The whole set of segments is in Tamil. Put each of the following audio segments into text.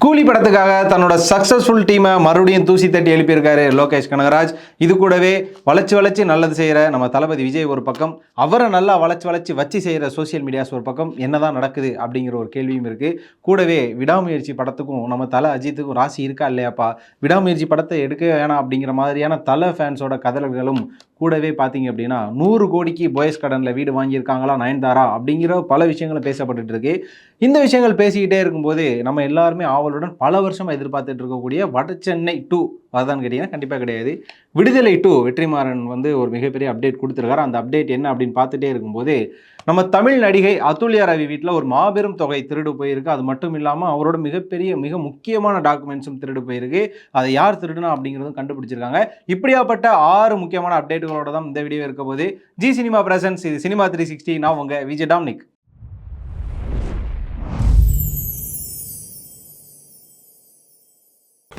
கூலி படத்துக்காக தன்னோட சக்ஸஸ்ஃபுல் டீமை மறுபடியும் தூசி தட்டி எழுப்பியிருக்காரு லோகேஷ் கனகராஜ். இது கூடவே வளைச்சு வளைச்சு நல்லது செய்கிற நம்ம தளபதி விஜய் ஒரு பக்கம் அவரை நல்லா வளைச்சு வளைச்சு வச்சு செய்கிற சோஷியல் மீடியாஸ் ஒரு பக்கம் என்னதான் நடக்குது அப்படிங்கிற ஒரு கேள்வியும் இருக்குது கூடவே விடாமுயற்சி படத்துக்கும் நம்ம தலை அஜித்துக்கும் ராசி இருக்கா இல்லையாப்பா? விடாமுயற்சி படத்தை எடுக்க வேணாம் அப்படிங்கிற மாதிரியான தலை ஃபேன்ஸோட கதறல்களும் கூடவே பார்த்தீங்க அப்படின்னா நூறு கோடிக்கு பாய்ஸ் கடனில் வீடு வாங்கியிருக்காங்களா நயன்தாரா அப்படிங்கிற பல விஷயங்களும் பேசப்பட்டு இருக்கு. இந்த விஷயங்கள் பேசிக்கிட்டே இருக்கும்போது நம்ம எல்லாருமே ஆவலுடன் பல வருஷமாக எதிர்பார்த்துட்டு இருக்கக்கூடிய வட சென்னை டூ அதுதான் கேட்டீங்கன்னா கண்டிப்பாக கிடையாது. விடுதலை டூ வெற்றிமாறன் வந்து ஒரு மிகப்பெரிய அப்டேட் கொடுத்துருக்காரு. அந்த அப்டேட் என்ன அப்படின்னு பார்த்துட்டே இருக்கும்போது நம்ம தமிழ் நடிகை அதுல்யா ரவி வீட்டில் ஒரு மாபெரும் தொகை திருடு போயிருக்கு. அது மட்டும் இல்லாமல் அவரோட மிகப்பெரிய மிக முக்கியமான டாக்குமெண்ட்ஸும் திருடு போயிருக்கு. அதை யார் திருடுனா அப்படிங்கிறதும் கண்டுபிடிச்சிருக்காங்க. இப்படியாப்பட்ட ஆறு முக்கியமான அப்டேட்டுகளோட தான் இந்த வீடியோ இருக்க போது ஜி சினிமா பிரசன்ஸ் இது. சினிமா த்ரீ சிக்ஸ்டி நான் உங்கள் விஜய் டாம்னிக்.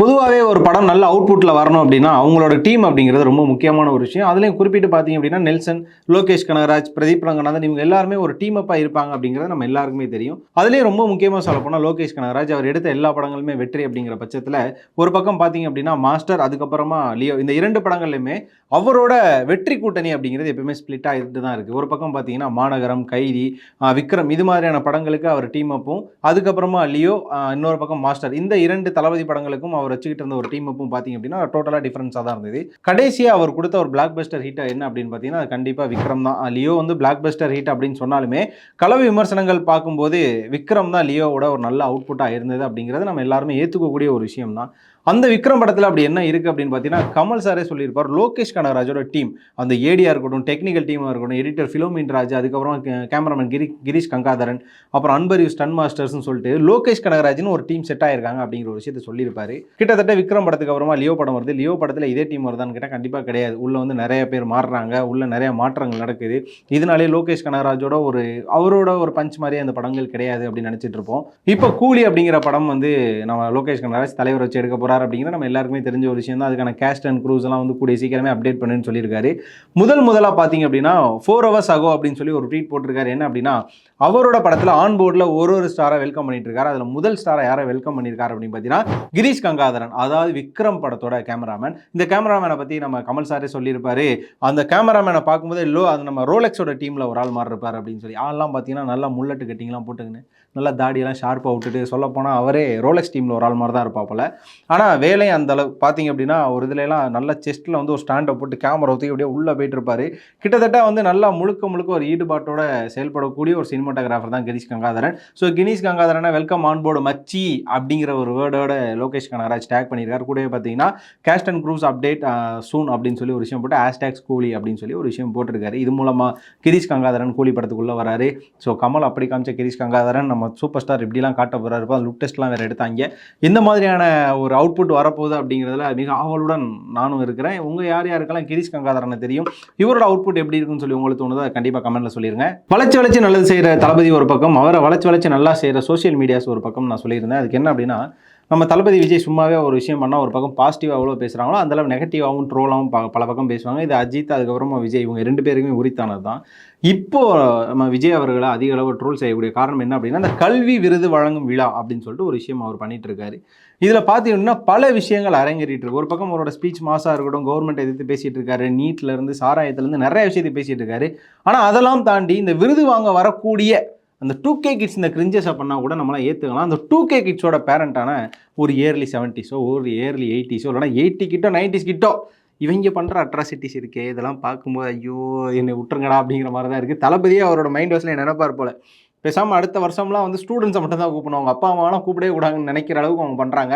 பொதுவாகவே ஒரு படம் நல்ல அவுட்புட்டில் வரணும் அப்படின்னா அவங்களோட டீம் அப்படிங்கிறது ரொம்ப முக்கியமான ஒரு விஷயம். அதுலேயும் குறிப்பிட்டு பார்த்தீங்க அப்படின்னா நெல்சன் லோகேஷ் கனகராஜ் பிரதீப் ரங்கநாதன் இவங்க எல்லாருமே ஒரு டீம் அப்பாக இருப்பாங்க அப்படிங்கிறது நம்ம எல்லாருக்குமே தெரியும். அதுலேயும் ரொம்ப முக்கியமாக சொல்ல போனால் லோகேஷ் கனகராஜ் அவர் எடுத்த எல்லா படங்களுமே வெற்றி அப்படிங்கிற பட்சத்தில் ஒரு பக்கம் பார்த்தீங்க அப்படின்னா மாஸ்டர் அதுக்கப்புறமா லியோ இந்த இரண்டு படங்கள்லையுமே அவரோட வெற்றி கூட்டணி அப்படிங்கிறது எப்பவுமே ஸ்பிளிட் ஆகிட்டு தான் இருக்குது ஒரு பக்கம் பார்த்தீங்கன்னா மாநகரம் கைதி விக்ரம் இது மாதிரியான படங்களுக்கு அவர் டீம் அப்பும் அதுக்கப்புறமா லியோ இன்னொரு பக்கம் மாஸ்டர். இந்த இரண்டு தளபதி படங்களுக்கும் அவர் வச்சுக்கிட்டு இருந்த ஒரு டீம் அப்பும் பார்த்தீங்க அப்படின்னா டோட்டலாக டிஃப்ரென்ஸாக தான் இருந்தது. கடைசியாக அவர் கொடுத்த ஒரு பிளாக் பஸ்டர் ஹிட் என்ன அப்படின்னு பார்த்தீங்கன்னா அது கண்டிப்பாக விக்ரம் தான். லியோ வந்து பிளாக் பஸ்டர் ஹிட் அப்படின்னு சொன்னாலுமே கலவை விமர்சனங்கள் பார்க்கும்போது விக்ரம் தான் லியோவோட ஒரு நல்ல அவுட்புட்டாக இருந்தது அப்படிங்கிறது நம்ம எல்லாருமே ஏற்றுக்கக்கூடிய ஒரு விஷயம் தான் அந்த விக்ரம் படத்தில் அப்படி என்ன இருக்குது அப்படின்னு பார்த்தீங்கன்னா கமல் சாரே சொல்லியிருப்பார் லோகேஷ் கனகராஜோட டீம் அந்த ஏடியாக இருக்கட்டும் டெக்னிக்கல் டீமாக இருக்கட்டும் எடிட்டர் ஃபிலோமின் ராஜ் அதுக்கப்புறம் கேமராமேன் கிரி கிரீஷ் கங்காதரன் அப்புறம் அன்பர் யூ ஸ்டன் மாஸ்டர்ஸ்னு சொல்லிட்டு லோகேஷ் கனகராஜ்னு ஒரு டீம் செட் ஆயிருக்காங்க அப்படிங்கிற ஒரு விஷயத்தை சொல்லியிருப்பாரு. கிட்டத்தட்ட விக்ரம் படத்துக்கு அப்புறமா லியோ படம் வருது. லியோ படத்தில் இதே டீம் வருதான்னு கேட்டால் கண்டிப்பாக கிடையாது. உள்ளே வந்து நிறைய பேர் மாறுறாங்க. உள்ள நிறைய மாற்றங்கள் நடக்குது. இதனாலே லோகேஷ் கனகராஜோட ஒரு அவரோட ஒரு பஞ்ச் மாதிரியே அந்த படங்கள் கிடையாது அப்படின்னு நினச்சிட்டு இருப்போம். இப்போ கூலி அப்படிங்கிற படம் வந்து நம்ம லோகேஷ் கனகராஜ் தலைவர் வச்சு எடுக்க போகிறார் அப்படிங்கிற நம்ம எல்லாருக்குமே தெரிஞ்ச ஒரு விஷயம் தான் அதுக்கான கேஸ்ட் அண்ட் க்ரூஸ் எல்லாம் வந்து கூடிய சீக்கிரமே அப்டேட் பண்ணுன்னு சொல்லியிருக்காரு. முதல் முதலாக பார்த்தீங்க அப்படின்னா ஃபோர் ஹவர்ஸ் ஆகோ அப்படின்னு சொல்லி ஒரு ட்வீட் போட்டிருக்காரு. என்ன அப்படின்னா அவரோட படத்தில் ஆன் போர்டில் ஒரு ஒரு ஸ்டாரை வெல்கம் பண்ணிட்டு இருக்காரு அதில் முதல் ஸ்டாரை யாரை வெல்கம் பண்ணியிருக்காரு அப்படின்னு பார்த்தீங்கன்னா கிரீஷ் கங்காதரன் அதாவது விக்ரம் படத்தோட கேமராமேன் இந்த கேமராமேனை பற்றி நம்ம கமல் சாரே சொல்லியிருப்பாரு. அந்த கேமராமேனை பார்க்கும்போது லோ அது நம்ம ரோலெக்ஸோட டீமில் ஒரு ஆள் மாதிரி இருப்பார் அப்படின்னு சொல்லி. ஆள்லாம் பார்த்தீங்கன்னா நல்லா முள்ளட்டு கட்டிங்லாம் போட்டுக்கின்னு நல்லா தாடியெல்லாம் ஷார்ப்பாக விட்டுட்டு சொல்லப்போனால் அவரே ரோலெக்ஸ் டீமில் ஒரு ஆள் மாதிரி தான் இருப்பாப்பில் ஆனால் வேலையும் அந்த அளவு பார்த்தீங்க அப்படின்னா ஒரு இதுலலாம் நல்ல செஸ்ட்டில் வந்து ஒரு ஸ்டாண்டை போட்டு கேமரா ஊற்றி அப்படியே உள்ளே போயிட்டு இருப்பாரு. கிட்டத்தட்ட வந்து நல்லா முழுக்க முழுக்க ஒரு ஈடுபாட்டோட செயல்படக்கூடிய ஒரு சினிமாட்டோகிராஃபர் தான் கிரீஷ் கங்காதரன். ஸோ கினீஷ் கங்காதரனை வெல்கம் ஆன் போர்டு மச்சி அப்படிங்கிற ஒரு வேர்டோட லோகேஷ் கனகராஜ் டேக் பண்ணியிருக்காரு. கூடவே பார்த்தீங்கன்னா cast and crew update soon அப்படின்னு சொல்லி ஒரு விஷயம் போட்டு ஹேஷ்டேக்ஸ் கூலி அப்படின்னு சொல்லி ஒரு விஷயம் போட்டிருக்காரு. இது மூலமாக கிரீஷ் கங்காதரன் கூலி படத்துக்குள்ளே வராரு. ஸோ கமல் அப்படி காமிச்ச கிரீஷ் கங்காதரன் நம்ம சூப்பர் ஸ்டார் இப்படிலாம் காட்ட போகிறாரு லுக் டெஸ்ட்லாம் வேறு எடுத்தாங்க. இந்த மாதிரியான ஒரு அவுட் அவுட்புட் வரப்போகுது அப்படிங்கிறதுல மிக ஆவலுடன் நானும் இருக்கிறேன். உங்கள் யார் யாருக்கெல்லாம் கிரீஷ் கங்காதரனை தெரியும் இவரோட அவுட்புட் எப்படி இருக்குன்னு சொல்லி உங்களுக்கு தோணுதோ அதை கண்டிப்பாக கமெண்ட்டில் சொல்லிடுங்க வளர்ச்சி வளர்ச்சி நல்லது செய்கிற தளபதி ஒரு பக்கம் அவரை வளர்ச்சி வளர்ச்சி நல்லா செய்கிற சோஷியல் மீடியாஸ் ஒரு பக்கம் நான் சொல்லியிருந்தேன். அதுக்கு என்ன அப்படின்னா நம்ம தளபதி விஜய் சும்மாவே ஒரு விஷயம் பண்ணால் ஒரு பக்கம் பாசிட்டிவாக எவ்வளோ பேசுகிறாங்களோ அந்தளவு நெகட்டிவாகவும் ட்ரோலாகவும் பல பக்கம் பேசுவாங்க. இது அஜித் அதுக்கப்புறமா விஜய் இவங்க ரெண்டு பேருக்குமே உரித்தானது தான். இப்போது நம்ம விஜய் அவர்களை அதிக அளவு ட்ரோல் செய்யக்கூடிய காரணம் என்ன அப்படின்னா அந்த கல்வி விருது வழங்கும் விழா அப்படின்னு சொல்லிட்டு ஒரு விஷயம் அவர் பண்ணிட்டு இருக்காரு. இதில் பார்த்தீங்கன்னா பல விஷயங்கள் அரங்கேறிட்டு இருக்கு. ஒரு பக்கம் அவரோட ஸ்பீச் மாசாக இருக்கட்டும் கவர்மெண்ட் எதிர்த்து பேசிட்டு இருக்காரு நீட்ல இருந்து சாராயத்துலேருந்து நிறைய விஷயத்தை பேசிட்டு இருக்காரு. ஆனால் அதெல்லாம் தாண்டி இந்த விருது வாங்க வரக்கூடிய அந்த டூ கே கிட்ஸ் இந்த கிரிஞ்சஸை பண்ணால் கூட நம்மளாம் ஏற்றுக்கலாம் அந்த டூ கே கிட்ஸோட பேரண்டான ஒரு இயர்லி செவன்ட்டிஸோ ஒரு இயர்லி எயிட்டிஸோ இல்லைனா எயிட்டி கிட்டோ நைன்டிஸ் கிட்டோ இவங்க பண்ணுற அட்ராசிட்டிஸ் இருக்கே இதெல்லாம் பார்க்கும்போது ஐயோ என்னை விட்டுருங்கடா அப்படிங்கிற மாதிரி தான் இருக்குது தளபதியே அவரோட மைண்ட் வாஷில் நினைப்பார் போல். பேசாமல் அடுத்த வருஷம்லாம் வந்து ஸ்டூடெண்ட்ஸை மட்டும் தான் கூப்பிடணும். அவங்க அப்பா அம்மாலாம் கூப்பிடவே கூடாதுன்னு நினைக்கிற அளவுக்கு அவங்க பண்ணுறாங்க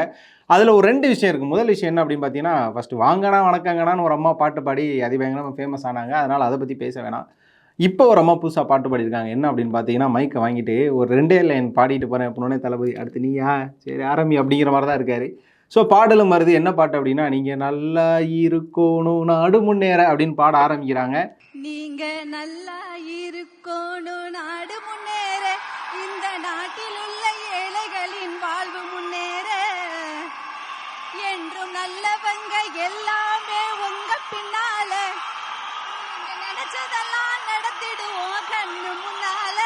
அதில் ஒரு ரெண்டு விஷயம் இருக்குது முதல் விஷயம் என்ன அப்படின்னு பார்த்தீங்கன்னா ஃபஸ்ட்டு வாங்கண்ணா வணக்கங்கண்ணான்னு ஒரு அம்மா பாட்டு பாடி அதிபயங்கரமாக ஃபேமஸ் ஆனாங்க. அதனால் அதை பற்றி பேச வேணாம். இப்போ ஒரு அம்மா புதுசாக பாட்டு பாடியிருக்காங்க. என்ன அப்படின்னு பார்த்தீங்கன்னா மைக்கை வாங்கிட்டு ஒரு ரெண்டே லைன் பாடிட்டு போகிறேன் அப்படின்னே தளபதி அடுத்து நீயா சரி ஆரம்பி அப்படிங்கிற மாதிரி தான் இருக்காரு. ஸோ பாடலும் வருது. என்ன பாட்டு அப்படின்னா நீங்கள் நல்லா இருக்கணும் நாடு முன்னேற அப்படின்னு பாட ஆரம்பிக்கிறாங்க. நீங்கள் நல்லா இருக்கணும் நாடு முன்னேற நாட்டிலுள்ள நாட்டில் உள்ள ஏழைகளின் வாழ்வு முன்னேற. என்றும் நல்லவங்க எல்லாமே உங்க பின்னால. நினைச்சதெல்லாம் நடத்திடுவோம் கண்ணு முன்னால.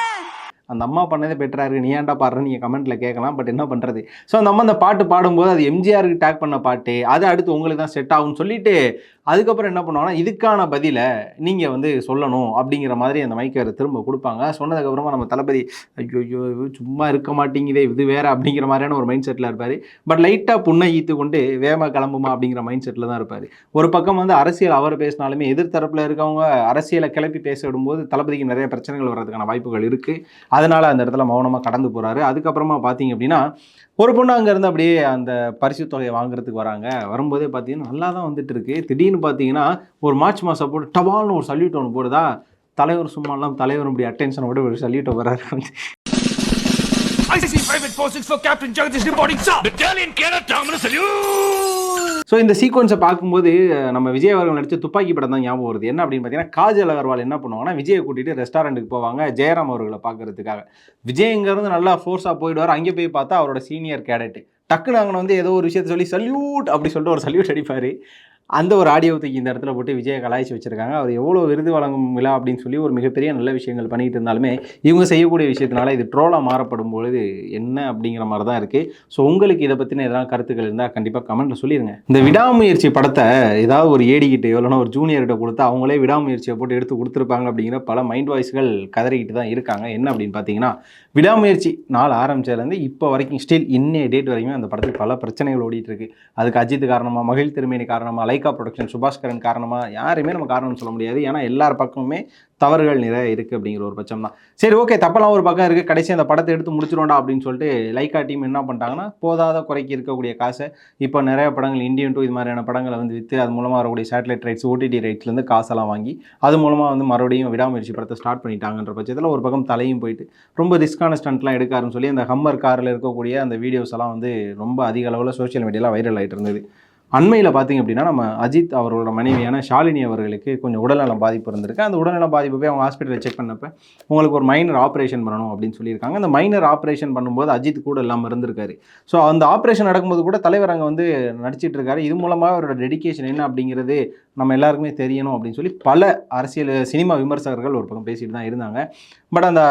அந்த அம்மா பண்ணதே பெட்டராக இருக்கு. நீ ஏன்டா பாடுற? நீங்கள் கமெண்ட்டில் கேட்கலாம் பட் என்ன பண்ணுறது ஸோ அந்த அம்மா அந்த பாட்டு பாடும்போது அது எம்ஜிஆருக்கு டேக் பண்ண பாட்டு அது அடுத்து உங்களுக்கு தான் செட் ஆகும்னு சொல்லிட்டு அதுக்கப்புறம் என்ன பண்ணுவாங்கன்னா இதுக்கான பதிலை நீங்கள் வந்து சொல்லணும் அப்படிங்கிற மாதிரி அந்த மைக்கை திரும்ப கொடுப்பாங்க. சொன்னதுக்கப்புறமா நம்ம தளபதி ஐயோ ஐயோ ஐயோ, சும்மா இருக்க மாட்டேங்குதே இது வேற அப்படிங்கிற மாதிரியான ஒரு மைண்ட் செட்டில் இருப்பார். பட் லைட்டாக புன்னகித்து கொண்டு வேகமாக கிளம்புமா அப்படிங்கிற மைண்ட் செட்டில் தான் இருப்பார். ஒரு பக்கம் வந்து அரசியல் அவர் பேசினாலுமே எதிர்த்தரப்பில் இருக்கவங்க அரசியலை கிளப்பி பேச விடும்போது தளபதிக்கு நிறைய பிரச்சனைகள் வர்றதுக்கான வாய்ப்புகள் இருக்குது அதனால் அந்த இடத்துல மௌனமாக கடந்து போகிறாரு அதுக்கப்புறமா பார்த்தீங்க அப்படின்னா ஒரு பொண்ணு அங்கேருந்து அப்படியே அந்த பரிசு தொகையை வாங்குறதுக்கு வராங்க. வரும்போதே பார்த்தீங்கன்னா நல்லா தான் வந்துட்டு இருக்கு திடீர்னு பார்த்தீங்கன்னா ஒரு மார்ச் மாதம் போட்டு டபால்னு ஒரு சல்யூட் ஒன்று போடுதா? தலைவர் சும்மாலாம் தலைவர் இப்படி அட்டென்ஷனோட ஒரு சல்யூட் வர்றாரு. ICC Private 46 for Captain Jagdish reporting, sir. Battalion Kerala Terminal salute. So இந்த சீக்வன்ஸை பார்க்கும்போது நம்ம விஜய் அவர்கள் நடிச்ச துப்பாக்கி படம் தான் ஞாபகம் வருது. என்ன அப்படின்னு பார்த்தீங்கன்னா காஜல் அகர்வால் என்ன பண்ணுவாங்கன்னா விஜயை கூட்டிட்டு ரெஸ்டாரண்ட்டுக்கு போவாங்க ஜெயராம் அவர்களை பார்க்கறதுக்காக. விஜய் இங்கேருந்து நல்லா ஃபோர்ஸாக போயிடுவார். அங்கே போய் பார்த்தா அவரோட சீனியர் கேடட்டு டக்குன்னு அங்கே வந்து ஏதோ ஒரு விஷயத்த சொல்லி சல்யூட் அப்படி சொல்லிட்டு ஒரு சல்யூட் அடிப்பார். அந்த ஒரு ஆடியோ தூக்கி இந்த இடத்துல போட்டு விஜயை கலாய்ச்சி வச்சிருக்காங்க. அவர் எவ்வளோ விருது வழங்கும் விழா அப்படின்னு சொல்லி ஒரு மிகப்பெரிய நல்ல விஷயங்கள் பண்ணிட்டு இருந்தாலுமே இவங்க செய்யக்கூடிய விஷயத்தினால இது ட்ரோலாக மாறப்படும் பொழுது என்ன அப்படிங்கிற மாதிரி தான் இருக்குது ஸோ உங்களுக்கு இதை பற்றின எதாவது கருத்துக்கள் இருந்தால் கண்டிப்பாக கமெண்ட்டில் சொல்லிடுங்க இந்த விடாமுயற்சி படத்தை ஏதாவது ஒரு ஏடிக்கிட்டு எவ்வளோனா ஒரு ஜூனியர்கிட்ட கொடுத்து அவங்களே விடாமுயற்சியை போட்டு எடுத்து கொடுத்துருப்பாங்க அப்படிங்கிற பல மைண்ட் வாய்ஸ்கள் கதறிக்கிட்டு தான் இருக்காங்க. என்ன அப்படின்னு பார்த்தீங்கன்னா விடாமுயற்சி நாள் ஆரம்பிச்சதுலேருந்து இப்போ வரைக்கும் ஸ்டில் இன்னைய டேட் வரைக்கும் அந்த படத்துக்கு பல பிரச்சனைகள் ஓடிட்டு இருக்கு. அதுக்கு அஜித் காரணமாக மகிழ் திருமேனி காரணமாக லைகா ப்ரொடக்ஷன் சுபாஸ்கரன் காரணமாக யாருமே நம்ம காரணம்னு சொல்ல முடியாது. ஏன்னா எல்லார் பக்கமுமே தவறுகள் நிறைய இருக்குது அப்படிங்கிற ஒரு பட்சம் தான் சரி ஓகே தப்பெல்லாம் ஒரு பக்கம் இருக்குது கடைசி அந்த படத்தை எடுத்து முடிச்சிரோண்டா அப்படின்னு சொல்லிட்டு லைக்கா டீம் என்ன பண்ணிட்டாங்கன்னா போதாத குறைக்கு இருக்கக்கூடிய காசை இப்போ நிறைய படங்கள் இந்தியன் டூ இது மாதிரியான படங்களை வந்து விற்று அது மூலமாக வரக்கூடிய சேட்டலைட் ரைட்ஸ் ஓடிடி ரைட்ஸ்லேருந்து காசெல்லாம் வாங்கி அது மூலமாக வந்து மறுபடியும் விடாமுயற்சி படத்தை ஸ்டார்ட் பண்ணிட்டாங்கன்ற பட்சத்தில் ஒரு பக்கம் தலையும் போயிட்டு ரொம்ப ரிஸ்கான ஸ்டண்ட்லாம் எடுக்காருன்னு சொல்லி அந்த ஹம்மர் காரில் இருக்கக்கூடிய அந்த வீடியோஸ் எல்லாம் வந்து ரொம்ப அதிக அளவில் சோஷியல் மீடியாவில் வைரல் ஆகிட்டு இருந்தது. அண்மையில் பார்த்தீங்க அப்படின்னா நம்ம அஜித் அவரோட மனைவியான ஷாலினி அவர்களுக்கு கொஞ்சம் உடல்நலம் பாதிப்பு இருந்திருக்கு. அந்த உடல்நலம் பாதிப்பு போய் அவங்க ஹாஸ்பிட்டலில் செக் பண்ணப்ப உங்களுக்கு ஒரு மைனர் ஆப்ரேஷன் பண்ணணும் அப்படின்னு சொல்லியிருக்காங்க. அந்த மைனர் ஆப்ரேஷன் பண்ணும்போது அஜித் கூட இல்லாமல் இருந்திருக்காரு. ஸோ அந்த ஆப்ரேஷன் நடக்கும்போது கூட தலைவர் அங்கே வந்து நடிச்சிட்டு இருக்காரு. இது மூலமாக அவரோட டெடிகேஷன் என்ன அப்படிங்கிறது நம்ம எல்லாருக்குமே தெரியணும் அப்படின்னு சொல்லி பல அரசியல் சினிமா விமர்சகர்கள் ஒரு பக்கம் பேசிட்டு தான் இருந்தாங்க. பட் அந்த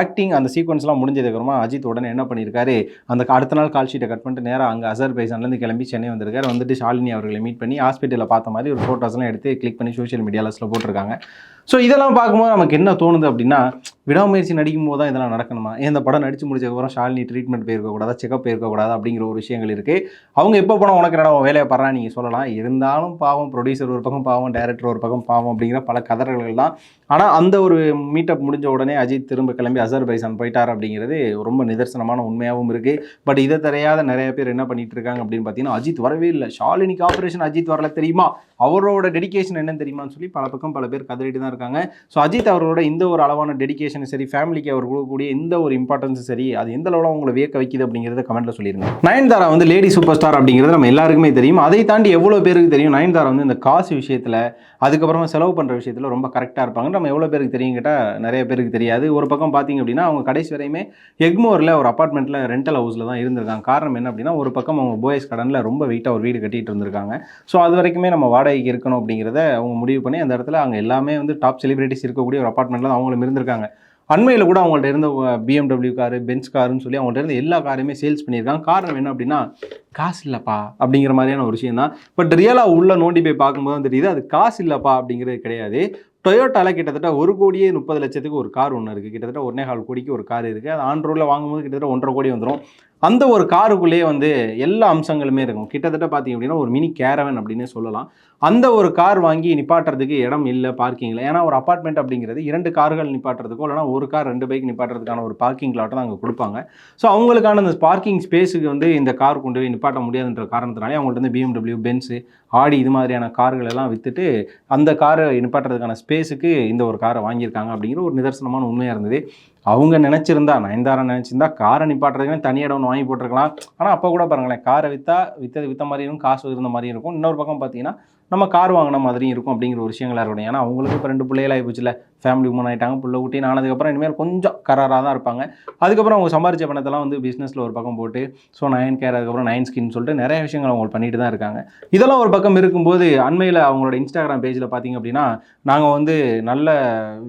ஆக்டிங் அந்த சீக்வன்ஸ்லாம் முடிஞ்சதுக்கப்புறமா அஜித் உடனே என்ன பண்ணியிருக்காரு? அந்த அடுத்த நாள் கால் ஷீட்டை கட் பண்ணிட்டு நேராக அங்கே அசர்பைசான்லேருந்து கிளம்பி சென்னை வந்திருக்காரு. வந்துட்டு ஷாலினி அவர்களை மீட் பண்ணி ஹாஸ்பிட்டலில் பார்த்த மாதிரி ஒரு ஃபோட்டோஸ்லாம் எடுத்து கிளிக் பண்ணி சோஷியல் மீடியாவில் போட்டிருக்காங்க. ஸோ இதெல்லாம் பார்க்கும்போது நமக்கு என்ன தோணுது அப்படின்னா விடாமுயற்சி நடிக்கும் போது தான் இதெல்லாம் நடக்கணுமா? இந்த படம் நடிச்சு முடிச்சதுக்கப்புறம் ஷாலினி ட்ரீட்மெண்ட் போயிருக்கக்கூடாதா செக்அப் போயிருக்கக்கூடாது அப்படிங்கிற ஒரு விஷயங்கள் இருக்குது அவங்க எப்போ போனால் உனக்கு என்னடா உன் வேலையை படுறா நீங்கள் சொல்லலாம். இருந்தாலும் பாவம் ப்ரொடியூசர் ஒரு பக்கம் பாவம் டைரக்டர் ஒரு பக்கம் பாவம் அப்படிங்கிற பல கதறல்கள் தான். ஆனால் அந்த ஒரு மீட்டப் முடிஞ்ச உடனே அஜித் திரும்ப கிளம்பி அசர்பைசான் போயிட்டார் அப்படிங்கிறது ரொம்ப நிதர்சனமான உண்மையாகவும் இருக்குது பட் இதை தெரியாத நிறைய பேர் என்ன பண்ணிட்டு இருக்காங்க அப்படின்னு பார்த்தீங்கன்னா அஜித் வரவே இல்லை. ஷாலினிக்கு ஆப்ரேஷன் அஜித் வரல தெரியுமா? அவரோட டெடிகேஷன் என்னன்னு தெரியுமான்னு சொல்லி பல பக்கம் பல பேர் கதறிட்டு தான் இருக்காங்க. ஸோ அஜித் அவரோட இந்த ஒரு அளவான டெடிகேஷன் சரி ஃபேமிலிக்கு அவர் கொடுக்கக்கூடிய இந்த ஒரு இம்பார்ட்டன்ஸ் சரி அது எந்த அளவில் உங்களை வியக்க வைக்குது அப்படிங்கிறத கமெண்ட்ல சொல்லிருங்க. நயன்தாரா வந்து லேடி சூப்பர் ஸ்டார் அப்படிங்கிறது நம்ம எல்லாருக்குமே தெரியும். அதை தாண்டி எவ்வளோ பேருக்கு தெரியும்? நயன்தாரா வந்து இந்த காசு விஷயத்தில் அதுக்கப்புறமா செலவு பண்ணுற விஷயத்தில் ரொம்ப கரெக்டாக இருப்பாங்க நம்ம எவ்வளோ பேருக்கு தெரியும் கேட்டால் நிறைய பேருக்கு தெரியாது. ஒரு பக்கம் பார்த்தீங்க அப்படின்னா அவங்க கடைசி வரையுமே எக்மோரில் ஒரு அப்பார்ட்மெண்ட்டில் ரெண்டல் ஹவுஸில் தான் இருந்திருக்காங்க. காரணம் என்ன அப்படின்னா ஒரு பக்கம் அவங்க போயஸ் கடனில் ரொம்ப வெயிட்டாக ஒரு வீடு கட்டிட்டு இருந்திருக்காங்க. ஸோ அது வரைக்குமே நம்ம வாடகைக்கு இருக்கணும் அப்படிங்கிறத அவங்க முடிவு பண்ணி அந்த இடத்துல அங்கே எல்லாமே வந்து டாப் செலிபிரிட்டிஸ் இருக்கக்கூடிய ஒரு அப்பார்ட்மெண்ட்டில் தான் அவங்களும் இருந்திருக்காங்க. அண்மையில் கூட அவங்கள்ட்ட இருந்த பிஎம்டபிள்யூ காரு பென்ஸ் காருன்னு சொல்லி அவங்கள்ட்ட இருந்த எல்லா காரையுமே சேல்ஸ் பண்ணியிருக்காங்க. காரணம் என்ன அப்படின்னா காசு இல்லைப்பா அப்படிங்கிற மாதிரியான ஒரு விஷயம் தான். பட் ரியலாக உள்ளே நோண்டி போய் பார்க்கும்போது தான் தெரியுது அது காசு இல்லைப்பா அப்படிங்கிறது கிடையாது. டொயோட்டால கிட்டத்தட்ட ஒரு கோடியே முப்பது லட்சத்துக்கு ஒரு கார் ஒன்று இருக்குது கிட்டத்தட்ட ஒன்றே கால் கோடிக்கு ஒரு கார் இருக்குது அது ஆன் ரோடில் வாங்கும்போது கிட்டத்தட்ட ஒன்றரை கோடி வந்துடும் அந்த ஒரு காருக்குள்ளேயே வந்து எல்லா அம்சங்களுமே இருக்கும். கிட்டத்தட்ட பார்த்தீங்க அப்படின்னா ஒரு மினி கேரவன் அப்படின்னே சொல்லலாம். அந்த ஒரு கார் வாங்கி நிப்பாட்டுறதுக்கு இடம் இல்லை பார்க்கிங்கில் ஏன்னா ஒரு அப்பார்ட்மெண்ட் அப்படிங்கிறது இரண்டு கார்கள் நிப்பாட்டுறதுக்கோ இல்லைனா ஒரு கார் ரெண்டு பைக் நிப்பாட்டுறதுக்கான ஒரு பார்க்கிங் லாட்டை தான் அங்கே கொடுப்பாங்க. ஸோ அவங்களுக்கான அந்த பார்க்கிங் ஸ்பேஸுக்கு வந்து இந்த கார் கொண்டு போய் நிப்பாட்ட முடியாதுன்ற காரணத்தினாலே அவங்கள்ட்ட வந்து பிஎம்டபிள்யூ பென்ஸு ஆடி இது மாதிரியான கார்கள் எல்லாம் விற்றுட்டு அந்த காரை நிப்பாட்டுறதுக்கான ஸ்பேஸுக்கு இந்த ஒரு காரை வாங்கியிருக்காங்க அப்படிங்கிற ஒரு நிதர்சனமான உண்மையாக இருந்தது. அவங்க நினச்சிருந்தா நயன்தாரா நினச்சிருந்தா காரை நிப்பாட்டுறதுக்குன்னு தனி இடம் ஒன்று வாங்கி போட்டிருக்கலாம். ஆனால் அப்போ கூட பாருங்களேன் காரை விற்றா விற்றது விற்ற மாதிரியும் இருக்கும் காசு இருந்த மாதிரியும் இருக்கும். இன்னொரு பக்கம் பார்த்தீங்கன்னா நம்ம கார் வாங்கின மாதிரியும் இருக்கும் அப்படிங்கிற ஒரு விஷயங்களா இருக்கட்டும் ஏன்னா அவங்களுக்கு இப்போ ரெண்டு பிள்ளைகளாகி போச்சுல ஃபேமிலி மூணு ஆகிட்டாங்க புள்ள குட்டி. ஆனதுக்கப்புறம் இனிமேல் கொஞ்சம் கராராக தான் இருப்பாங்க. அதுக்கப்புறம் அவங்க சம்பாரிச்ச பணத்தெல்லாம் வந்து பிஸ்னஸில் ஒரு பக்கம் போட்டு ஸோ நயன் கேர் அதுக்கப்புறம் நயன் ஸ்கின் சொல்லிட்டு நிறைய விஷயங்கள் அவங்க பண்ணிட்டு தான் இருக்காங்க. இதெல்லாம் ஒரு பக்கம் இருக்கும்போது அண்மையில் அவங்களோட இன்ஸ்டாகிராம் பேஜில் பார்த்தீங்க அப்படின்னா நாங்கள் வந்து நல்ல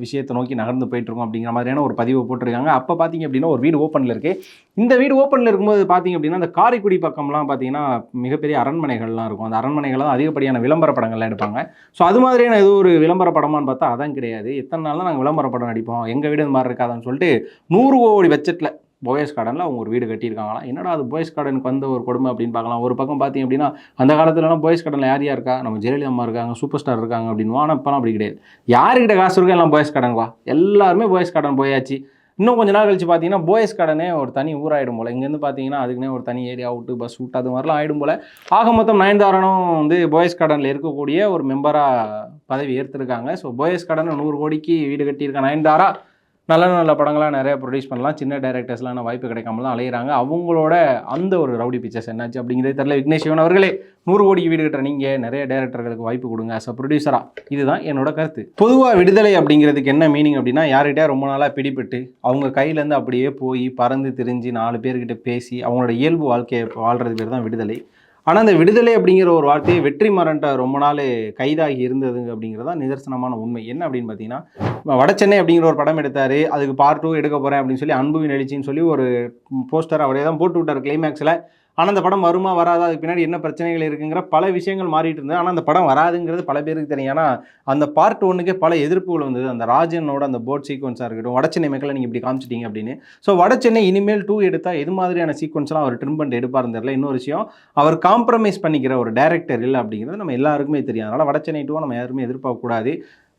விஷயத்தை நோக்கி நகர்ந்து போயிட்டுருக்கோம் அப்படிங்கிற மாதிரியான ஒரு பதிவை போட்டிருக்காங்க. அப்போ பார்த்தீங்க அப்படின்னா ஒரு வீடு ஓப்பனில் இருக்குது இந்த வீடு ஓப்பனில் இருக்கும்போது பார்த்தீங்க அப்படின்னா அந்த காரைக்குடி பக்கம்லாம் பார்த்தீங்கன்னா மிகப்பெரிய அரண்மனைகள்லாம் இருக்கும். அந்த அரண்மனைகள் தான் அதிகப்படியான விளம்பர படங்கள்லாம் எடுப்பாங்க. ஸோ அது மாதிரியான ஏதோ ஒரு விளம்பர படமான்னு பார்த்தா அதான் கிடையாது. எத்தனை நாள் தான் நாங்கள் விளம்பர படம் நடிப்போம். எங்கள் வீடு இந்த மாதிரி இருக்காதுன்னு சொல்லிட்டு நூறு கோடி பட்ஜெட்டில் போயஸ் கார்டனில் அவங்க ஒரு வீடு கட்டியிருக்காங்களாம். என்னடா அது போயஸ் கார்டனுக்கு வந்த ஒரு கொடுமை அப்படின்னு பார்க்கலாம். ஒரு பக்கம் பார்த்தீங்க அப்படின்னா அந்த காலத்துலலாம் போயஸ் கார்டனில் யார் யார் இருக்கா? நம்ம ஜெயலலிதா அம்மா இருக்காங்க சூப்பர் ஸ்டார் இருக்காங்க அப்படின்னு. ஆனால் இப்போலாம் அப்படி கிடையாது. யாருக்கிட்ட காசு இருக்கோ எல்லாம் போயஸ் கார்டன் வா. எல்லாருமே போயஸ் கார்டன் போயாச்சு. இன்னும் கொஞ்ச நாள் கழிச்சு பார்த்தீங்கன்னா போயஸ் கடனே ஒரு தனி ஊராயிடும் போல. இங்கேருந்து பார்த்தீங்கன்னா அதுக்குன்னே ஒரு தனி ஏரியா அவுட்டு பஸ் விட்டு அது மாதிரிலாம் ஆகிடும் போல. ஆக மொத்தம் நயன்தாரனும் வந்து போயஸ் கடனில் இருக்கக்கூடிய ஒரு மெம்பராக பதவி ஏற்றிருக்காங்க ஸோ போயஸ் கடன் நூறு கோடிக்கு வீடு கட்டியிருக்க நயன்தாரா நல்ல நல்ல படங்களாக நிறைய ப்ரொடியூஸ் பண்ணலாம். சின்ன டேரக்டர்ஸ்லாம் வாய்ப்பு கிடைக்காம தான் அலையிறாங்க. அவங்களோட அந்த ஒரு ரவுடி பிக்சர்ஸ் என்னாச்சு அப்படிங்கிறது தெரியல. விக்னேஷ் சிவன் அவர்களே நூறு கோடிக்கு வீடு கட்டுற நீங்கள் நிறைய டேரக்டர்களுக்கு வாய்ப்பு கொடுங்க. ஸோ ப்ரொடியூசராக இதுதான் என்னோட கருத்து. பொதுவாக விடுதலை அப்படிங்கிறதுக்கு என்ன மீனிங் அப்படின்னா யார்கிட்டயா ரொம்ப நாளாக பிடிபட்டு அவங்க கையிலேருந்து அப்படியே போய் பறந்து திரிஞ்சு நாலு பேர்கிட்ட பேசி அவங்களோட இயல்பு வாழ்க்கையை வாழ்கிறது பேர் தான் விடுதலை. ஆனால் அந்த விடுதலை அப்படிங்கிற ஒரு வார்த்தையை வெற்றி மரண்ட ரொம்ப நாள் கைதாகி இருந்தது அப்படிங்கிறதா நிதர்சனமான உண்மை. என்ன அப்படின்னு பார்த்தீங்கன்னா வடசென்னை அப்படிங்கிற ஒரு படம் எடுத்தார். அதுக்கு பார்ட் டூ எடுக்க போகிறேன் அப்படின்னு சொல்லி அன்புவின் எழுச்சின்னு சொல்லி ஒரு போஸ்டர் அவரே தான் போட்டு விட்டார் கிளைமேக்ஸில் ஆனால் அந்த படம் வருமா வராதா? அதுக்கு பின்னாடி என்ன பிரச்சனைகள் இருக்குங்கிற பல விஷயங்கள் மாறிட்டு இருந்தது. ஆனால் அந்த படம் வராதுங்கிறது பல பேருக்கு தெரியும். ஏன்னா அந்த பார்ட் ஒன்றுக்கே பல எதிர்ப்புகள் வந்தது. அந்த ராஜனோட அந்த போட் சீக்வன்ஸாக இருக்கட்டும் வடச்சென்னை மக்களை நீங்கள் இப்படி காமிச்சிட்டீங்க அப்படின்னு. ஸோ வடச்சென்னை இனிமேல் டூ எடுத்தால் எது மாதிரியான சீக்வன்ஸ்லாம் அவர் ட்ரிம் பண்ணிட்டு எடுப்பார் தெரியல. இன்னொரு விஷயம் அவர் காம்ப்ரமைஸ் பண்ணிக்கிற ஒரு டேரக்டர் இல்லை அப்படிங்கிறது நம்ம எல்லாருக்குமே தெரியும். அதனால் வடச்சென்னை டூவை நம்ம யாருமே எதிர்பார்க்கக்கூடாது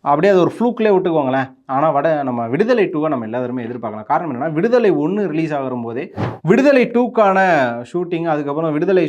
அப்படியே அது ஒரு ஃப்ளூக்லேயே விட்டுக்கோங்களேன். ஆனால் வட நம்ம விடுதலை டூவை நம்ம எல்லாருமே எதிர்பார்க்கலாம். காரணம் என்னென்னா விடுதலை ஒன்று ரிலீஸ் ஆகும் போதே விடுதலை டூக்கான ஷூட்டிங் அதுக்கப்புறம் விடுதலை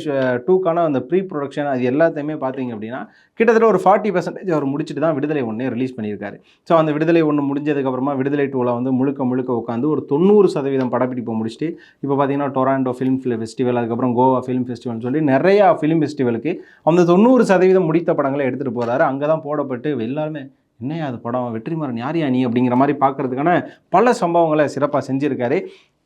டூக்கான அந்த ப்ரீ ப்ரொடக்ஷன் அது எல்லாத்தையுமே பார்த்தீங்க அப்படின்னா கிட்டத்தட்ட ஒரு ஃபார்ட்டி பர்சன்டேஜ் அவர் முடிச்சுட்டு தான் விடுதலை ஒன்றே ரிலீஸ் பண்ணியிருக்காரு. ஸோ அந்த விடுதலை ஒன்று முடிஞ்சதுக்கப்புறமா விடுதலை டூவில் வந்து முழுக்க முழுக்க உட்காந்து ஒரு தொண்ணூறு சதவீதம் படப்பிடிப்பை முடிச்சுட்டு இப்போ பார்த்தீங்கன்னா டொராண்டோ ஃபிலிம் ஃபெஸ்டிவல் அதுக்கப்புறம் கோவா ஃபிலிம் ஃபெஸ்டிவல்னு சொல்லி நிறையா ஃபிலிம் ஃபெஸ்டிவலுக்கு அந்த தொண்ணூறு சதவீதம் முடித்த படங்களை எடுத்துகிட்டு போகிறாரு அங்கே தான் போடப்பட்டு எல்லாருமே என்னையா அது படம்? வெற்றிமாறன் யாரியா நீ? அப்படிங்கிற மாதிரி பார்க்கறதுக்கான பல சம்பவங்களை சிறப்பாக செஞ்சுருக்காரு.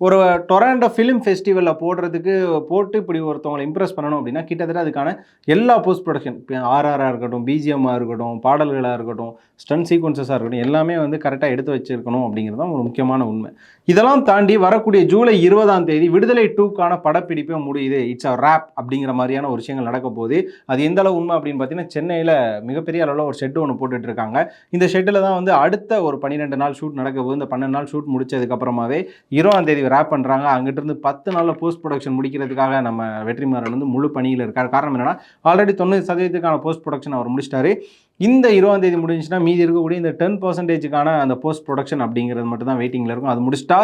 ஒரு டொராண்டோ ஃபிலிம் ஃபெஸ்டிவலில் போடுறதுக்கு போட்டு இப்படி ஒருத்தவங்களை இம்ப்ரெஸ் பண்ணணும் அப்படின்னா கிட்டத்தட்ட அதுக்கான எல்லா போஸ்ட் ப்ரொடக்ஷன் ஆர்ஆராக இருக்கட்டும் பிஜிஎம்மாக இருக்கட்டும் பாடல்களாக இருக்கட்டும் ஸ்டன் சீக்வன்சஸாக இருக்கட்டும் எல்லாமே வந்து கரெக்டாக எடுத்து வச்சிருக்கணும் அப்படிங்கிறது தான் ஒரு முக்கியமான உண்மை. இதெல்லாம் தாண்டி வரக்கூடிய ஜூலை இருபதாம் தேதி விடுதலை டூக்கான படப்பிடிப்பே முடியுது. இட்ஸ் அ ரேப் அப்படிங்கிற மாதிரியான ஒரு விஷயங்கள் நடக்க போகுது. அது எந்த அளவு உண்மை அப்படின்னு பார்த்தீங்கன்னா சென்னையில் மிகப்பெரிய அளவில் ஒரு ஷெட் ஒன்று போட்டுட்டு இருக்காங்க. இந்த ஷெட்டில் தான் வந்து அடுத்த ஒரு பன்னிரெண்டு நாள் ஷூட் நடக்க போகுது. இந்த பன்னெண்டு நாள் ஷூட் முடிச்சதுக்கப்புறமாவே இருபதாம் தேதி ரேப் பண்ணுறாங்க அங்கிட்டிருந்து பத்து நாளில் போஸ்ட் ப்ரொடக்ஷன் முடிக்கிறதுக்காக நம்ம வெற்றிமாறன் வந்து முழு பணியில் இருக்கார். காரணம் என்னென்னா ஆல்ரெடி தொண்ணூறு சதவீதத்துக்கான போஸ்ட் ப்ரொடக்ஷன் அவர் முடிச்சிட்டாரு. இந்த இருபதாம் தேதி மீதி இருக்கக்கூடிய இந்த டென் பர்சன்டேஜுக்கான அந்த போஸ்ட் ப்ரொடக்ஷன் அப்படிங்கிறது மட்டும் தான் வெயிட்டிங்கில் இருக்கும். அது முடிச்சிட்டா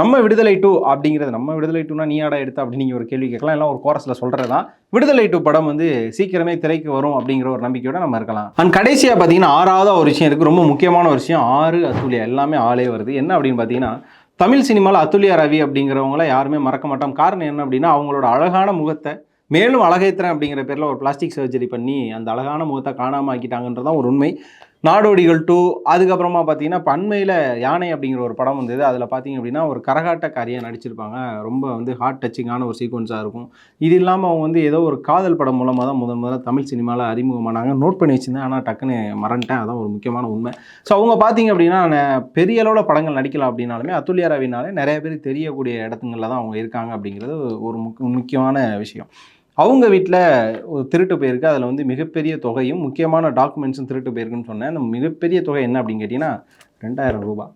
நம்ம விடுதலை டூ அப்படிங்கிறது நம்ம விடுதலை டூனா நீ ஆடா எடுத்த அப்படின்னு நீங்கள் ஒரு கேள்வி கேட்கலாம். எல்லாம் ஒரு கோரஸில் சொல்கிறது தான் விடுதலை டூ படம் வந்து சீக்கிரமே திரைக்கு வரும் அப்படிங்கிற ஒரு நம்பிக்கையோட நம்ம இருக்கலாம். அண்ட் கடைசியாக பார்த்தீங்கன்னா ஆறாவது ஒரு விஷயம் இருக்குது ரொம்ப முக்கியமான ஒரு விஷயம். ஆறு அசூலியா எல்லாமே ஆளே வருது. என்ன அப்படின்னு பார்த்தீங்கன்னா தமிழ் சினிமாவில் அத்துல்யா ரவி அப்படிங்கிறவங்கள யாருமே மறக்க மாட்டோம். காரணம் என்ன அப்படின்னா அவங்களோட அழகான முகத்தை மேலும் அழகேத்துறேன் அப்படிங்கிற பேரில் ஒரு பிளாஸ்டிக் சர்ஜரி பண்ணி அந்த அழகான முகத்தை காணாமல் ஆக்கிட்டாங்கன்றதான் ஒரு உண்மை. நாடோடிகள் டூ அதுக்கப்புறமா பார்த்தீங்கன்னா இப்போ அண்மையில் யானை அப்படிங்கிற ஒரு படம் வந்தது. அதில் பார்த்தீங்க அப்படின்னா ஒரு கரகாட்டக்காரியாக நடிச்சிருப்பாங்க. ரொம்ப வந்து ஹார்ட் டச்சிங்கான ஒரு சீக்வன்ஸாக இருக்கும். இது இல்லாமல் அவங்க வந்து ஏதோ ஒரு காதல் படம் மூலமாக தான் முதல் முதல்ல தமிழ் சினிமாவில் அறிமுகமானாங்க. நோட் பண்ணி வச்சிருந்தேன். ஆனால் டக்குன்னு மறந்துட்டேன். அதான் ஒரு முக்கியமான உண்மை. ஸோ அவங்க பார்த்தீங்க அப்படின்னா பெரிய அளவில் படங்கள் நடிக்கலாம் அப்படின்னாலுமே அத்துல்யா ரவினாலே நிறைய பேர் தெரியக்கூடிய இடத்துங்களில் தான் அவங்க இருக்காங்க அப்படிங்கிறது ஒரு முக்கியமான விஷயம். அவங்க வீட்டில் ஒரு திருட்டு போயிருக்கு. அதில் வந்து மிகப்பெரிய தொகையும் முக்கியமான டாக்குமெண்ட்ஸும் திருட்டு போயிருக்குன்னு சொன்னேன். அந்த மிகப்பெரிய தொகை என்ன அப்படின்னு கேட்டிங்கன்னா ரெண்டாயிரம் ரூபாய்.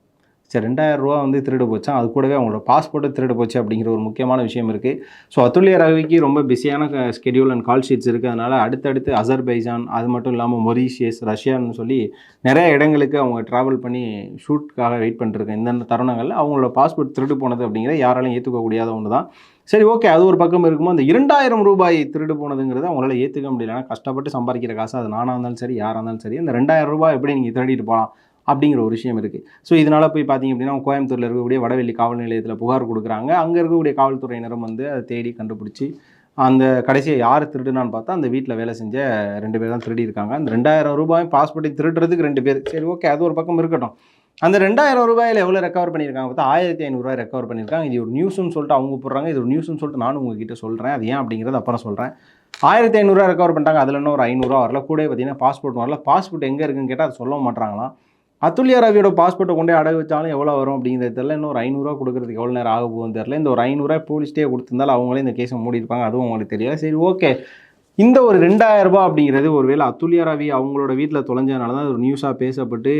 சரி ரெண்டாயிரம் ரூபா வந்து திருடு போச்சான் அது கூடவே அவங்களோட பாஸ்போர்ட்டு திருடு போச்சு அப்படிங்கிற ஒரு முக்கியமான விஷயம் இருக்குது ஸோ அத்துல்ய ரவிக்கு ரொம்ப பிஸியான ஸ்கெடியூல் அண்ட் கால் ஷீட்ஸ் இருக்குது அதனால் அடுத்தடுத்து அசர்பைஜான் அது மட்டும் இல்லாமல் மொரீஷியஸ் ரஷ்யான்னு சொல்லி நிறைய இடங்களுக்கு அவங்க ட்ராவல் பண்ணி ஷூட்காக வெயிட் பண்ணிருக்கேன் இந்த தருணங்களில் அவங்களோட பாஸ்போர்ட் திருடு போனது அப்படிங்கிறத யாராலையும் ஏற்றுக்க முடியாத ஒன்று தான் சரி ஓகே அது ஒரு பக்கம் இருக்குமோ? அந்த இரண்டாயிரம் ரூபாய் திருடு போனதுங்கிறத அவங்களால ஏற்றுக்க முடியல. ஏன்னா கஷ்டப்பட்டு சம்பாதிக்கிற காசு அது நானாக இருந்தாலும் சரி யாராக இருந்தாலும் சரி அந்த ரெண்டாயிரம் ரூபாய் எப்படி நீங்கள் திருடிட்டு போகலாம்? அப்படிங்கிற ஒரு விஷயம் இருக்குது ஸோ இதனால் போய் பார்த்தீங்க அப்படின்னா கோயம்புத்தூரில் இருக்கக்கூடிய வடவெள்ளி காவல் நிலையத்தில் புகார் கொடுக்குறாங்க. அங்கே இருக்கக்கூடிய காவல்துறையினரும் வந்து அதை தேடி கண்டுபிடிச்சி அந்த கடைசியை யார் திருடுனான்னு பார்த்தா அந்த வீட்டில் வேலை செஞ்ச ரெண்டு பேர் தான் திருடி இருக்காங்க அந்த ரெண்டாயிரம் ரூபாய் பாஸ்போர்ட்டை திருடுறதுக்கு ரெண்டு பேர். சரி ஓகே அது ஒரு பக்கம் இருக்கட்டும். அந்த ரெண்டாயிரம் ரூபாயில் எவ்வளோ ரெக்கவர் பண்ணியிருக்காங்க பார்த்தா ஆயிரத்தி ஐநூறுரூவா ரெக்கவர் பண்ணியிருக்காங்க. இது ஒரு நியூஸ்னு சொல்லிட்டு அவங்க போடுறாங்க. இது ஒரு நியூஸ்னு சொல்லிட்டு நானும் உங்ககிட்ட சொல்கிறேன் அது ஏன் அப்படிங்கிறது அப்புறம் சொல்கிறேன் ஆயிரத்தி ஐநூறுரூவா ரெக்கவர் பண்ணிட்டாங்க. அதில் இன்னும் ஒரு ஐநூறுரூவா வரல. கூட பார்த்தீங்கன்னா பாஸ்போர்ட் வரல. பாஸ்போர்ட் எங்கே இருக்குன்னு கேட்டால் அது சொல்ல மாட்டாங்களாம் அத்துல்யா ரவியோட பாஸ்போர்ட்டை கொண்டே அடகு வச்சாலும் எவ்வளோ வரும் அப்படிங்கிறது தெரியல. இன்னும் ஒரு ஐநூறுரூவா கொடுக்குறதுக்கு எவ்வளோ நேரம் ஆக போகுதுன்னு தெரியல. இந்த ஒரு ஐநூறுரூவா போலீஸ்டே கொடுத்துருந்தாலும் அவங்களே இந்த கேஸை மூடிருப்பாங்க அதுவும் அவங்களுக்கு தெரியல. சரி ஓகே இந்த ஒரு ரெண்டாயிரம் ரூபாய் அப்படிங்கிறது ஒருவேளை அத்துல்யா ரவி அவங்களோட வீட்டில் தொலைஞ்சதுனால தான் ஒரு நியூஸாக பேசப்பட்டு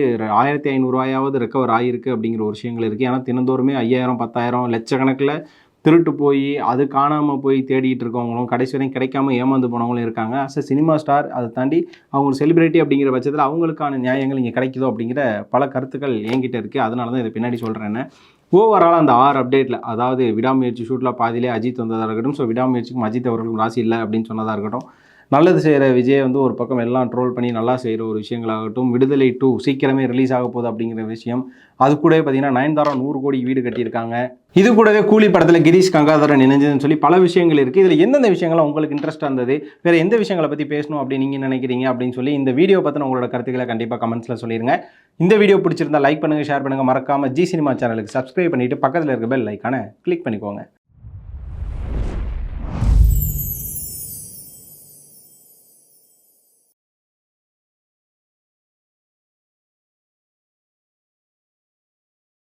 ஆயிரத்தி ஐநூறுரூவாயாவது ரெக்கவர் ஆகிருக்கு அப்படிங்கிற ஒரு விஷயங்கள் இருக்குது ஏன்னா தினந்தோறுமே ஐயாயிரம் பத்தாயிரம் லட்சக்கணக்கில் திருட்டு போய் அது காணாமல் போய் தேடிட்டு இருக்கவங்களும் கடைசி வரையும் கிடைக்காம ஏமாந்து போனவங்களும் இருக்காங்க. அஸ் அ சினிமா ஸ்டார் அதை தாண்டி அவங்க செலிபிரிட்டி அப்படிங்கிற பட்சத்தில் அவங்களுக்கான நியாயங்கள் இங்கே கிடைக்குதோ அப்படிங்கிற பல கருத்துக்கள் என்கிட்ட இருக்குது அதனால தான் இதை பின்னாடி சொல்கிறேன்னு ஓவரால் அந்த ஆறு அப்டேட்டில் அதாவது விடாமுயற்சி ஷூட்டில் பாதியிலே அஜித் வந்ததாக இருக்கட்டும் ஸோ விடாமுயற்சிக்கும் அஜித் அவர்களுக்கும் ராசி இல்லை அப்படின்னு சொன்னதாக இருக்கட்டும். நல்லது செய்கிற விஜய் வந்து ஒரு பக்கம் எல்லாம் ட்ரோல் பண்ணி நல்லா செய்கிற ஒரு விஷயங்களாகட்டும் விடுதலை டூ சீக்கிரமே ரிலீஸ் ஆக போகுது அப்படிங்கிற விஷயம். அது கூடவே பார்த்தீங்கன்னா நயன்தாரா நூறு கோடி வீடு கட்டியிருக்காங்க. இது கூடவே கூலி படத்தில் கிரீஷ் கங்காதரன் இணைஞ்சதுன்னு சொல்லி பல விஷயங்கள் இருக்குது இதில் எந்தெந்த விஷயங்கள்லாம் உங்களுக்கு இன்ட்ரெஸ்ட்டாக இருந்தது? வேறு எந்த விஷயங்களை பற்றி பேசணும் அப்படின்னு நீங்கள் நினைக்கிறீங்க அப்படின்னு சொல்லி இந்த வீடியோ பற்றின உங்களோட கருத்துக்களை கண்டிப்பாக கமெண்ட்ஸில் சொல்லிடுங்க இந்த வீடியோ பிடிச்சிருந்தா லைக் பண்ணுங்கள் ஷேர் பண்ணுங்கள் மறக்காமல் ஜி சினிமா சேனலுக்கு சப்ஸ்கிரைப் பண்ணிவிட்டு பக்கத்தில் இருக்க பெல் லைக்கான கிளிக் பண்ணிக்கோங்க.